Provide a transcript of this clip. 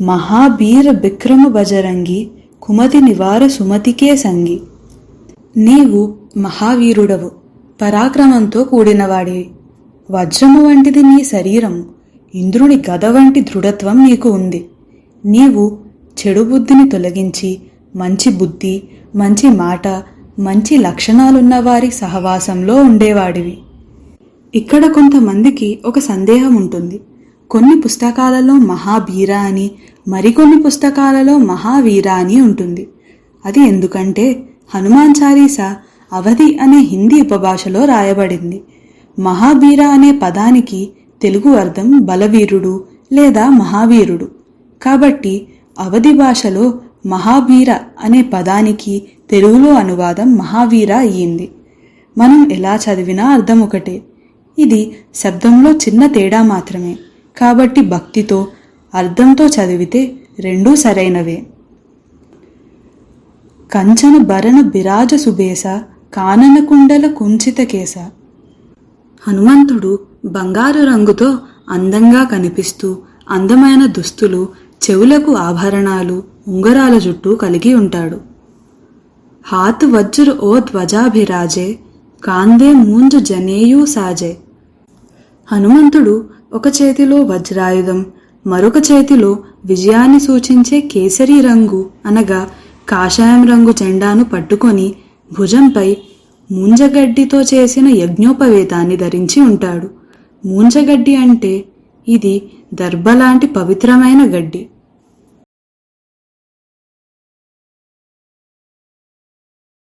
మహాబీర బిక్రమ బజరంగి కుమతి నివార సుమతికే సంగి. నీవు మహావీరుడవు పరాక్రమంతో కూడినవాడివి. వజ్రము వంటిది నీ శరీరం ఇంద్రుని గద వంటి దృఢత్వం నీకు ఉంది. నీవు చెడు బుద్ధిని తొలగించి మంచి బుద్ధి మంచి మాట మంచి లక్షణాలున్న వారి సహవాసంలో ఉండేవాడివి. ఇక్కడ కొంతమందికి ఒక సందేహం ఉంటుంది. కొన్ని పుస్తకాలలో మహాబీర అని మరికొన్ని పుస్తకాలలో మహావీర అని ఉంటుంది. అది ఎందుకంటే హనుమాన్ చాలీసా అవధి అనే హిందీ ఉపభాషలో రాయబడింది. మహాబీర అనే పదానికి తెలుగు అర్థం బలవీరుడు లేదా మహావీరుడు. కాబట్టి అవధి భాషలో మహావీర అనే పదానికి తెలుగులో అనువాదం మహావీర అయ్యింది. మనం ఎలా చదివినా అర్థం ఒకటే. ఇది శబ్దంలో చిన్న తేడా మాత్రమే. కాబట్టి భక్తితో అర్థంతో చదివితే రెండూ సరైనవే. కంచన భరణ బిరాజ సుబేస కానన కుండల కుంచిత కేస హనుమంతుడు బంగారు రంగుతో అందంగా కనిపిస్తూ అందమైన దుస్తులు చెవులకు ఆభరణాలు ఉంగరాల జుట్టు కలిగి ఉంటాడు. హాత్ వజ్ర ఓ ధ్వజాభిరాజే కాందే మూంజ జనేయూ సాజే. హనుమంతుడు ఒక చేతిలో వజ్రాయుధం మరొక చేతిలో విజయాన్ని సూచించే కేసరి రంగు అనగా కాషాయం రంగు జెండాను పట్టుకొని భుజంపై మూంజగడ్డితో చేసిన యజ్ఞోపవేతాన్ని ధరించి ఉంటాడు. మూంజగడ్డి అంటే ఇది దర్భలాంటి పవిత్రమైన గడ్డి.